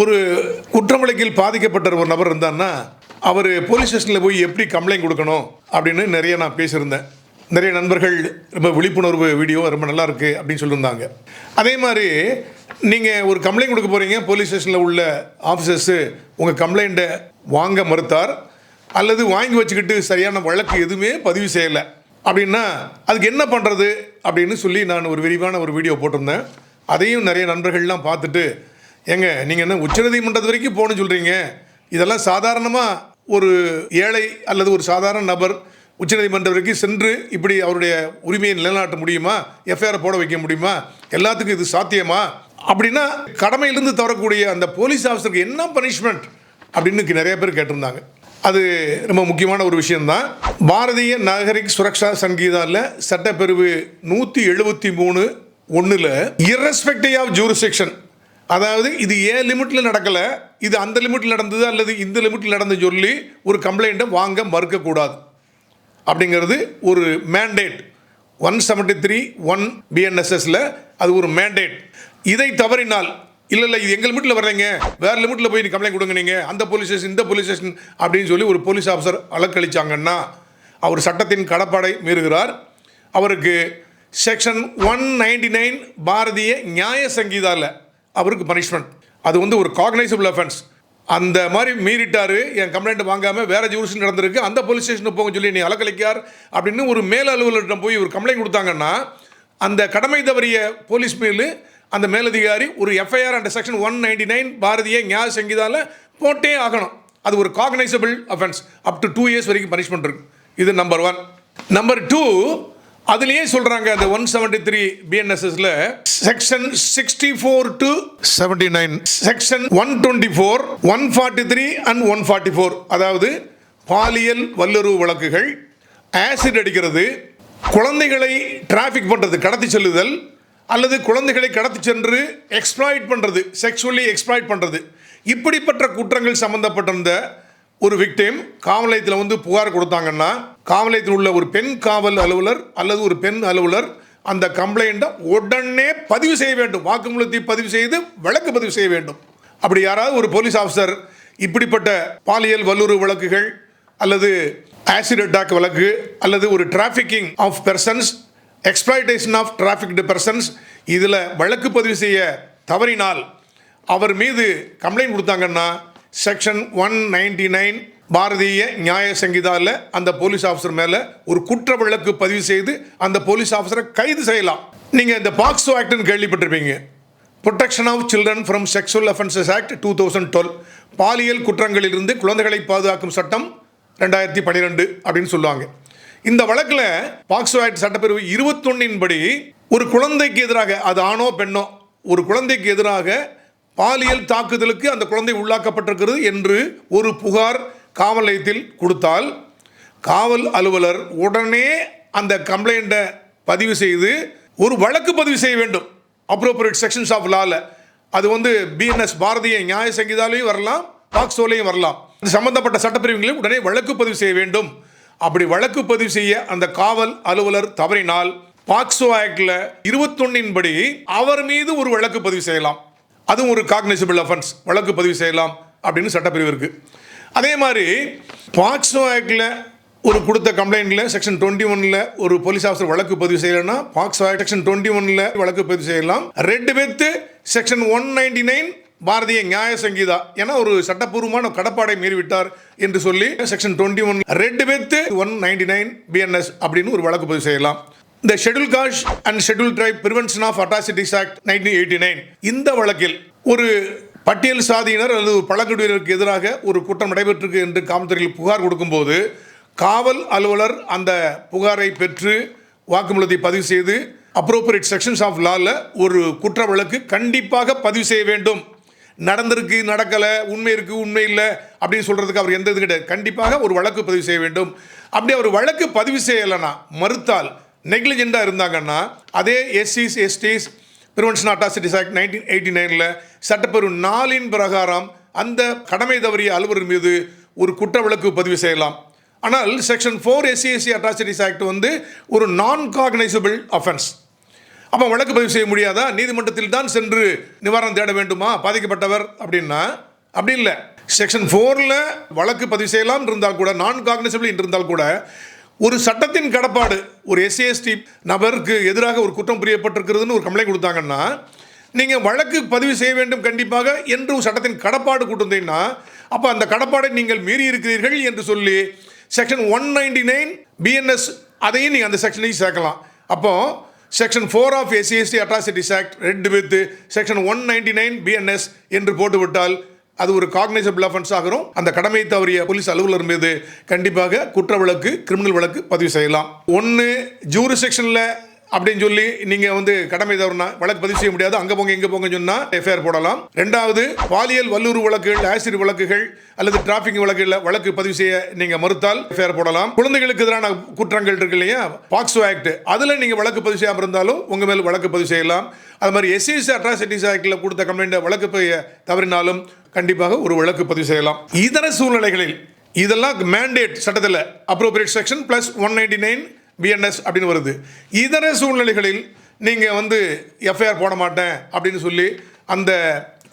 ஒரு குற்றவழக்கில் பாதிக்கப்பட்ட ஒரு நபர் இருந்தான்னா அவர் போலீஸ் ஸ்டேஷனில் போய் எப்படி கம்ப்ளைண்ட் கொடுக்கணும் அப்படின்னு நிறைய நான் பேசியிருந்தேன். நிறைய நண்பர்கள் ரொம்ப விழிப்புணர்வு வீடியோ ரொம்ப நல்லா இருக்குது அப்படின்னு சொல்லியிருந்தாங்க. அதே மாதிரி நீங்கள் ஒரு கம்ப்ளைண்ட் கொடுக்க போகிறீங்க போலீஸ் ஸ்டேஷனில் உள்ள ஆஃபீஸர்ஸு உங்கள் கம்ப்ளைண்ட்டை வாங்க மறுத்தார் அல்லது வாங்கி வச்சுக்கிட்டு சரியான வழக்கு எதுவுமே பதிவு செய்யலை. அப்படின்னா அதுக்கு என்ன பண்ணுறது அப்படின்னு சொல்லி நான் ஒரு விரிவான ஒரு வீடியோ போட்டிருந்தேன். அதையும் நிறைய நண்பர்கள்லாம் பார்த்துட்டு ஏங்க நீங்கள் என்ன உச்சநீதிமன்றத்து வரைக்கும் போகணும்னு சொல்கிறீங்க இதெல்லாம் சாதாரணமாக ஒரு ஏழை அல்லது ஒரு சாதாரண நபர் உச்சநீதிமன்றம் வரைக்கும் சென்று இப்படி அவருடைய உரிமையை நிலைநாட்ட முடியுமா? எஃப்ஐஆர் போட வைக்க முடியுமா? எல்லாத்துக்கும் இது சாத்தியமா? அப்படின்னா கடமையிலிருந்து தவறக்கூடிய அந்த போலீஸ் ஆஃபீஸருக்கு என்ன பனிஷ்மெண்ட் அப்படின்னு நிறைய பேர் கேட்டிருந்தாங்க. அது ரொம்ப முக்கியமான ஒரு விஷயம்தான். பாரதிய நாகரிக் சுரக்ஷா சங்கீதாவில் சட்டப்பிரிவு நூற்றி எழுபத்தி மூணு ஒன்றில் இரஸ்பெக்டிவ் ஆஃப் ஜூரிசெக்ஷன் அதாவது இது ஏன் லிமிட்டில் நடக்கலை இது அந்த லிமிட்டில் நடந்தது அல்லது இந்த லிமிட்டில் நடந்து சொல்லி ஒரு கம்ப்ளைண்ட்டை வாங்க மறுக்கக்கூடாது. அப்படிங்கிறது ஒரு mandate one seventy three one பிஎன்எஸ்எஸில் அது ஒரு மேண்டேட் இதை தவறினால் இல்லை இல்லை இது எங்கள் லிமிட்டில் வர்றீங்க? வேறு லிமிட்டில் போய் நீ கம்ப்ளைண்ட் கொடுங்க நீங்கள் அந்த போலீஸ் ஸ்டேஷன் இந்த போலீஸ் ஸ்டேஷன் அப்படின்னு சொல்லி ஒரு போலீஸ் ஆஃபீஸர் அலக்களிச்சாங்கன்னா அவர் சட்டத்தின் கடப்பாடை மீறுகிறார். அவருக்கு section one ninety nine Bharatiya Nyaya சங்கீதாவில் அவருக்கு பனிஷ்மெண்ட் அது வந்து ஒரு காக்னைசபிள் அஃபென்ஸ் அந்த மாதிரி மீறிட்டார் என் கம்ப்ளைண்ட் வாங்காமல் வேற ஜூரிஷன் நடந்திருக்கு அந்த போலீஸ் ஸ்டேஷனுக்கு போக சொல்லி நீ அலக்கலைக்கார் அப்படின்னு ஒரு மேல் அலுவலர்கிட்ட போய் ஒரு கம்ப்ளைண்ட் கொடுத்தாங்கன்னா அந்த கடமை தவறிய போலீஸ் மேலு அந்த மேலதிகாரி ஒரு FIR and section one ninety nine Bharatiya Nyaya சங்கீதால போட்டே ஆகணும். அது ஒரு cognizable offence up to two years வரைக்கும் பனிஷ்மெண்ட் இருக்கு. இது நம்பர் ஒன் நம்பர் டூ அதுலயே சொல்றாங்க அந்த one seventy three பிஎன்எஸ்எஸ்ல section sixty four to seventy nine section one twenty four one forty three and one forty four அதாவது பாலியல் வல்லுறவு வழக்குகள் acid அடிக்கிறது குழந்தைகளை டிராஃபிக் பண்றது கடத்தி செல்லுதல் அல்லது குழந்தைகளை கடத்தி சென்று எக்ஸ்ப்ளாய்ட் பண்றது செக்ஷுவலி எக்ஸ்ப்ளாய்ட் பண்றது. இப்படிப்பட்ட குற்றங்கள் சம்பந்தப்பட்டிருந்த ஒரு விக்டிம் காவல் நிலையத்தில் வந்து புகார் கொடுத்தாங்கன்னா காவல் நிலையத்தில் உள்ள ஒரு பெண் காவல் அலுவலர் அல்லது ஒரு பெண் அலுவலர் அந்த கம்ப்ளைண்ட்டை உடனே பதிவு செய்ய வேண்டும். வாக்குமூலத்தை பதிவு செய்து வழக்கு பதிவு செய்ய வேண்டும். அப்படி யாராவது ஒரு போலீஸ் ஆஃபீஸர் இப்படிப்பட்ட பாலியல் வல்லுறவு வழக்குகள் அல்லது ஆசிட் அட்டாக் வழக்கு அல்லது ஒரு trafficking of persons exploitation of trafficked persons இதில் வழக்கு பதிவு செய்ய தவறினால் அவர் மீது கம்ப்ளைண்ட் கொடுத்தாங்கன்னா section one ninety nine Bharatiya Nyaya சங்கீதாவில் அந்த போலீஸ் ஆஃபீஸர் மேலே ஒரு குற்ற வழக்கு பதிவு செய்து அந்த போலீஸ் ஆஃபீஸரை கைது செய்யலாம். நீங்கள் இந்த பாக்ஸோ ஆக்ட்னு கேள்விப்பட்டிருப்பீங்க. Protection of children from sexual offences act two thousand twelve பாலியல் குற்றங்களிலிருந்து குழந்தைகளை பாதுகாக்கும் சட்டம் ரெண்டாயிரத்தி பன்னிரெண்டு அப்படின்னு சொல்லுவாங்க. இந்த வழக்கில் பாக்ஸோ ஆக்ட் சட்டப்பிரிவு இருபத்தொன்னின் படி ஒரு குழந்தைக்கு எதிராக அது ஆணோ பெண்ணோ ஒரு குழந்தைக்கு எதிராக பாலியல் தாக்குதலுக்கு அந்த குழந்தை உள்ளாக்கப்பட்டிருக்கிறது என்று ஒரு புகார் காவல் நிலையத்தில் கொடுத்தால் காவல் அலுவலர் உடனே அந்த கம்ப்ளைண்ட்டை பதிவு செய்து ஒரு வழக்கு பதிவு செய்ய வேண்டும். அப்ரோப்ரியேட் செக்ஷன்ஸ் ஆஃப் லாவில் அது வந்து பிஎன்எஸ் பாரதிய நியாய சங்கீதாலையும் வரலாம் பாக்ஸோலையும் வரலாம். இது சம்பந்தப்பட்ட சட்டப்பிரிவுகளையும் உடனே வழக்கு பதிவு செய்ய வேண்டும். அப்படி வழக்கு பதிவு செய்ய அந்த காவல் அலுவலர் தவறினால் பாக்ஸோ ஆக்டில் இருபத்தொன்னின் படி அவர் மீது ஒரு வழக்கு பதிவு செய்யலாம். அதுவும் ஒரு காக்னிசபிள் அஃபென்ஸ் வழக்கு பதிவு செய்யலாம் அப்படின்னு சட்டப்பிரிவு இருக்குது அதே மாதிரி பாக்ஸோ ஆக்டில் ஒரு கொடுத்த கம்ப்ளைண்ட்டில் செக்ஷன் டுவெண்ட்டி ஒனில் ஒரு போலீஸ் ஆஃபீஸர் வழக்கு பதிவு செய்யலைன்னா பாக்ஸ் ஆக்ட் செக்ஷன் டுவெண்ட்டி ஒனில் வழக்கு பதிவு செய்யலாம். ரெண்டு பேத்து section one ninety nine Bharatiya Nyaya Sanhita. ஏன்னா ஒரு சட்டப்பூர்வமான கடப்பாடை மீறிவிட்டார் என்று சொல்லி செக்ஷன் டுவெண்ட்டி ஒன் ரெண்டு பேத்து ஒன் நைன்டி நைன் பிஎன்எஸ் அப்படின்னு ஒரு வழக்கு பதிவு செய்யலாம். இந்த schedule caste and schedule tribe prevention of atrocities act nineteen eighty nine இந்த வழக்கில் ஒரு பட்டியல் சாதியினர் அல்லது பழங்குடியினருக்கு எதிராக ஒரு குற்றம் நடைபெற்றிருக்கு என்று காவல்துறையில் புகார் கொடுக்கும்போது காவல் அலுவலர் அந்த புகாரை பெற்று வாக்குமூலத்தை பதிவு செய்து அப்ரோப்ரியேட் செக்ஷன்ஸ் ஆஃப் லாவில் ஒரு குற்ற வழக்கு கண்டிப்பாக பதிவு செய்ய வேண்டும். நடந்திருக்கு நடக்கலை உண்மை இருக்குது உண்மை இல்லை அப்படின்னு சொல்கிறதுக்கு அவர் எந்த இது கிடையாது. கண்டிப்பாக ஒரு வழக்கு பதிவு செய்ய வேண்டும். அப்படி அவர் வழக்கு பதிவு செய்யலைன்னா மறுத்தால் நெக்லிஜெண்டாக இருந்தாங்கன்னா அதே எஸ்சிஸ் STs prevention atrocities act nineteen eighty நைனில் சட்டப்பிரிவு நாலின் பிரகாரம் அந்த கடமை தவறிய அலுவலர் மீது ஒரு குற்ற வழக்கு பதிவு செய்யலாம். ஆனால் section four SC SC atrocities act வந்து ஒரு நான் காக்னைசபிள் அஃபென்ஸ் அப்போ வழக்கு பதிவு செய்ய முடியாதா? நீதிமன்றத்தில் தான் சென்று நிவாரணம் தேட வேண்டுமா? பாதிக்கப்பட்டவர் அப்படின்னா அப்படி இல்லை. செக்ஷன் ஃபோரில் வழக்கு பதிவு செய்யலாம் இருந்தால் கூட நான் காக்னைசபிள் இருந்தால் கூட ஒரு சட்டத்தின் கடப்பாடு ஒரு எஸ்சிஎஸ்டி நபருக்கு எதிராக ஒரு குற்றம் புரியப்பட்டிருக்கிறதுன்னு ஒரு கம்ப்ளைண்ட் கொடுத்தாங்கன்னா நீங்கள் வழக்கு பதிவு செய்ய வேண்டும் கண்டிப்பாக என்று ஒரு சட்டத்தின் கடப்பாடு கூட்டிருந்தீங்கன்னா அப்போ அந்த கடப்பாடை நீங்கள் மீறி இருக்கிறீர்கள் என்று சொல்லி section one ninety nine BNS அதையும் நீங்கள் அந்த செக்ஷனையும் சேர்க்கலாம். அப்போ section four of SC ST atrocities act read with section one ninety nine BNS என்று போட்டுவிட்டால் அது ஒரு காக்னைசபிள் அஃபென்ஸ் ஆகிறோம் அந்த கடமை தவறிய போலீஸ் அலுவலர் மீது கண்டிப்பாக குற்ற வழக்கு கிரிமினல் வழக்கு பதிவு செய்யலாம். ஒன்று ஜூரி செக்ஷனில் அப்படின்னு சொல்லி நீங்கள் வந்து கடமை தவறுனா வழக்கு பதிவு செய்ய முடியாது. அங்கே போங்க இங்க போங்கன்னு சொன்னால் எஃப்ஐஆர் போடலாம். ரெண்டாவது பாலியல் வல்லூர் வழக்குகள் ஆசிரியர் வழக்குகள் அல்லது டிராபிக் வழக்குகள் வழக்கு பதிவு செய்ய நீங்கள் மறுத்தால் எஃப்ஐஆர் போடலாம். குழந்தைகளுக்கு எதிரான குற்றங்கள் இருக்கு இல்லையா? பாக்ஸோ ஆக்ட் அதில் நீங்கள் வழக்கு பதிவு செய்யாமல் இருந்தாலும் உங்கள் மேல் வழக்கு பதிவு செய்யலாம். அது மாதிரி எஸ்இசி அட்ராசிட்டிஸ் ஆக்டில் கொடுத்த கம்ப்ளைண்ட் வழக்கு தவறினாலும் கண்டிப்பாக ஒரு வழக்கு பதிவு செய்யலாம். இதர சூழ்நிலைகளில் இதெல்லாம் மேண்டேட் சட்டத்தில் appropriate section plus one ninety nine BNS அப்படின்னு வருது. இதர சூழ்நிலைகளில் நீங்கள் வந்து எஃப்ஐஆர் போட மாட்டேன் அப்படின்னு சொல்லி அந்த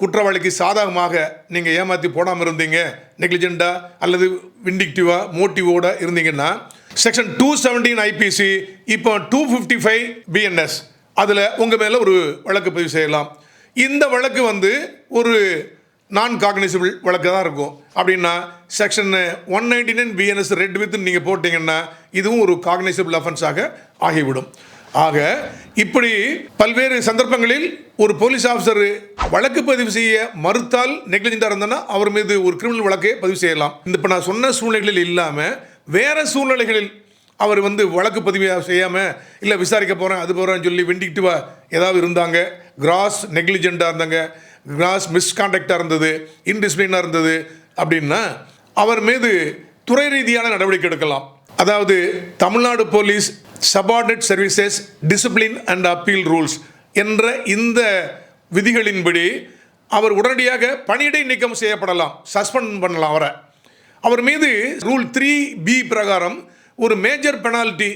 குற்றவாளிக்கு சாதகமாக நீங்கள் ஏமாற்றி போடாமல் இருந்தீங்க நெக்லிஜெண்டாக அல்லது விண்டிக்டிவாக மோட்டிவோட இருந்தீங்கன்னா செக்ஷன் டூ செவன்டீன் ஐபிசி இப்போ டூ ஃபிஃப்டி ஃபைவ் பிஎன்எஸ் அதில் உங்கள் மேலே ஒரு வழக்கு பதிவு செய்யலாம். இந்த வழக்கு வந்து ஒரு நான் காக்னிசபிள் வழக்கு தான் இருக்கும். அப்படின்னா section one ninety nine BNS read with நீங்கள் போட்டிங்கன்னா இதுவும் ஒரு காக்னிசபிள் அஃபென்ஸாக ஆகிவிடும். ஆக இப்படி பல்வேறு சந்தர்ப்பங்களில் ஒரு போலீஸ் ஆஃபீஸர் வழக்கு பதிவு செய்ய மறுத்தால் நெக்லிஜெண்டாக இருந்தனா அவர் மீது ஒரு கிரிமினல் வழக்கை பதிவு செய்யலாம். இந்த இப்போ நான் சொன்ன சூழ்நிலைகளில் இல்லாமல் வேறு சூழ்நிலைகளில் அவர் வந்து வழக்கு பதிவு செய்யாமல் இல்லை விசாரிக்க போகிறேன் அது போகிறேன்னு சொல்லி வெண்டிக்கிட்டு ஏதாவது இருந்தாங்க கிராஸ் நெக்லிஜெண்ட்டாக இருந்தாங்க கிளாஸ் மிஸ்கான்டக்டாக இருந்தது இன்டிசிப்ளினாக இருந்தது அப்படின்னா அவர் மீது துறை ரீதியான நடவடிக்கை எடுக்கலாம். அதாவது Tamil Nadu police subordinate services discipline and appeal rules என்ற இந்த விதிகளின்படி அவர் உடனடியாக பணியிடை நீக்கம் செய்யப்படலாம் சஸ்பெண்ட் பண்ணலாம் அவரை. அவர் மீது ரூல் த்ரீ பி பிரகாரம் ஒரு மேஜர் பெனால்ட்டி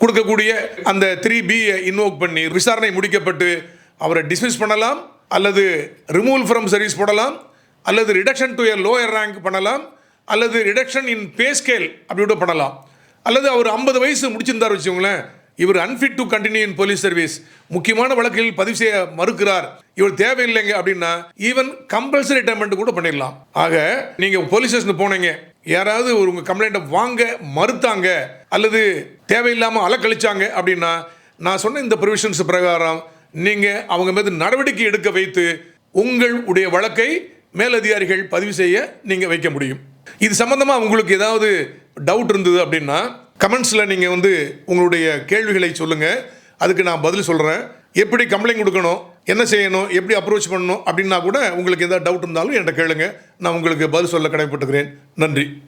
கொடுக்கக்கூடிய அந்த த்ரீ பியை இன்வோக் பண்ணி விசாரணை முடிக்கப்பட்டு அவரை டிஸ்மிஸ் பண்ணலாம். அல்லது ரிமூவல் ஃப்ரம் சர்வீஸ் போடலாம் அல்லது reduction to a lower rank பண்ணலாம் அல்லது ரிடக்ஷன் இன் பே ஸ்கேல் அப்படி கூட பண்ணலாம். அல்லது அவர் ஐம்பது வயசு முடிச்சிருந்தார் வச்சுக்கோங்களேன் இவர் unfit to continue in police service முக்கியமான வழக்கில் பதிவு செய்ய மறுக்கிறார். இவர் தேவையில்லைங்க அப்படின்னா ஈவன் கம்பல்சரி ரிட்டைர்மெண்ட் கூட பண்ணிடலாம். ஆக நீங்கள் போலீஸ் ஸ்டேஷன் போனீங்க யாராவது ஒரு உங்கள் கம்ப்ளைண்ட்டை வாங்க மறுத்தாங்க அல்லது தேவையில்லாமல் அலக்கழிச்சாங்க அப்படின்னா நான் சொன்ன இந்த ப்ரொவிஷன்ஸ் பிரகாரம் நீங்கள் அவங்க மீது நடவடிக்கை எடுக்க வைத்து உங்களுடைய வழக்கை மேலதிகாரிகள் பதிவு செய்ய நீங்கள் வைக்க முடியும். இது சம்பந்தமாக உங்களுக்கு ஏதாவது டவுட் இருந்தது அப்படின்னா கமெண்ட்ஸில் நீங்கள் வந்து உங்களுடைய கேள்விகளை சொல்லுங்கள் அதுக்கு நான் பதில் சொல்கிறேன் எப்படி கம்ப்ளைண்ட் கொடுக்கணும் என்ன செய்யணும் எப்படி அப்ரோச் பண்ணணும் அப்படின்னா கூட உங்களுக்கு எதாவது டவுட் இருந்தாலும் என்கிட்ட கேளுங்க. நான் உங்களுக்கு பதில் சொல்ல கடமைப்பட்டுக்கிறேன். நன்றி.